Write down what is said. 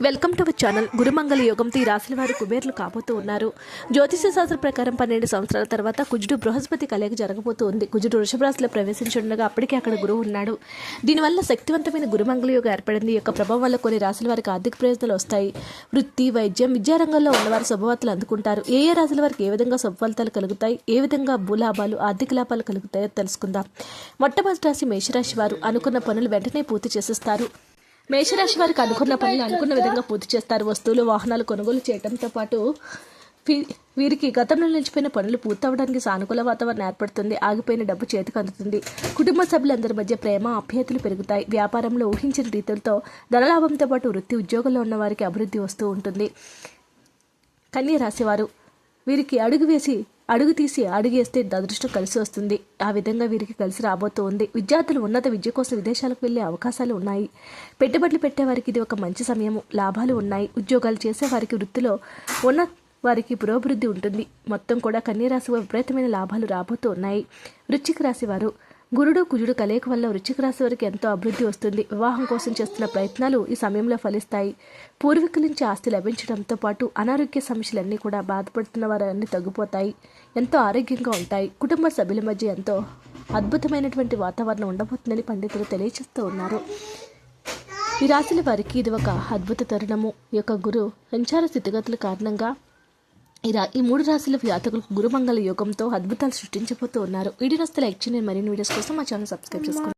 Welcome to our channel గురుమంగళ యోగంతో ఈ రాశుల వారు కుబేర్లు కాబోతూ ఉన్నారు. జ్యోతిష శాస్త్ర ప్రకారం పన్నెండు సంవత్సరాల తర్వాత కుజుడు బృహస్పతి కలయిక జరగబోతూ ఉంది. కుజుడు వృషభరాశిలో ప్రవేశించుండగా అప్పటికే అక్కడ గురువు ఉన్నాడు. దీనివల్ల శక్తివంతమైన గురుమంగళ యోగం ఏర్పడింది. యొక్క ప్రభావం వల్ల కొన్ని రాశుల వారికి ఆర్థిక ప్రయోజనాలు వస్తాయి. వృత్తి వైద్యం విద్యారంగంలో ఉన్నవారు శుభవార్తలు అందుకుంటారు. ఏ ఏ రాశుల వారికి ఏ విధంగా శుభఫలితాలు కలుగుతాయి? ఏ విధంగా భూలాభాలు ఆర్థిక లాభాలు కలుగుతాయో తెలుసుకుందాం. మొట్టమొదటి రాశి మేషరాశి వారు అనుకున్న పనులు వెంటనే పూర్తి చేసేస్తారు. మేషరాశి వారికి అనుకున్న పనులు అనుకున్న విధంగా పూర్తి చేస్తారు. వస్తువులు వాహనాలు కొనుగోలు చేయడంతో పాటు వీ- వీరికి గతంలో నిలిచిపోయిన పనులు పూర్తవడానికి సానుకూల వాతావరణం ఏర్పడుతుంది. ఆగిపోయిన డబ్బు చేతికి అందుతుంది. కుటుంబ సభ్యులందరి మధ్య ప్రేమ అభ్యర్థులు పెరుగుతాయి. వ్యాపారంలో ఊహించిన రీతులతో ధనలాభంతో పాటు వృత్తి ఉద్యోగంలో ఉన్న వారికి అభివృద్ధి వస్తూ ఉంటుంది. కన్య రాశివారు వీరికి అడుగు వేసి అడుగు తీసి అడుగేస్తే అదృష్టం కలిసి వస్తుంది. ఆ విధంగా వీరికి కలిసి రాబోతూ ఉంది విద్యార్థులు ఉన్నత విద్య కోసం విదేశాలకు వెళ్ళే అవకాశాలు ఉన్నాయి. పెట్టుబడులు పెట్టేవారికి ఇది ఒక మంచి సమయము. లాభాలు ఉన్నాయి. ఉద్యోగాలు చేసే వారికి వృత్తిలో ఉన్న వారికి పురోభివృద్ధి ఉంటుంది. మొత్తం కూడా కన్యరాశి విపరీతమైన లాభాలు రాబోతూ ఉన్నాయి. వృశ్చిక రాశి వారు గురుడు కుజుడు కలయిక వల్ల వృశ్చిక రాశి వారికి ఎంతో అభివృద్ధి వస్తుంది. వివాహం కోసం చేస్తున్న ప్రయత్నాలు ఈ సమయంలో ఫలిస్తాయి. పూర్వీకుల నుంచి ఆస్తి లభించడంతో పాటు అనారోగ్య సమస్యలన్నీ కూడా బాధపడుతున్న వారన్నీ తగ్గిపోతాయి. ఎంతో ఆరోగ్యంగా ఉంటాయి. కుటుంబ సభ్యుల మధ్య ఎంతో అద్భుతమైనటువంటి వాతావరణం ఉండబోతుందని పండితులు తెలియజేస్తూ ఉన్నారు. ఈ రాశుల వారికి ఇది ఒక అద్భుత తరుణము. ఈ యొక్క గురు సంచార స్థితిగతుల కారణంగా ఈ రా ఈ మూడు రాశుల జాతకులకు గురుమంగళ యోగంతో అద్భుతాలు సృష్టించబోతూ ఉన్నారు. వీడియో వస్తే లైక్ చేయండి. మరిన్ని వీడియోస్ కోసం మా ఛానల్ సబ్స్క్రైబ్ చేసుకోండి.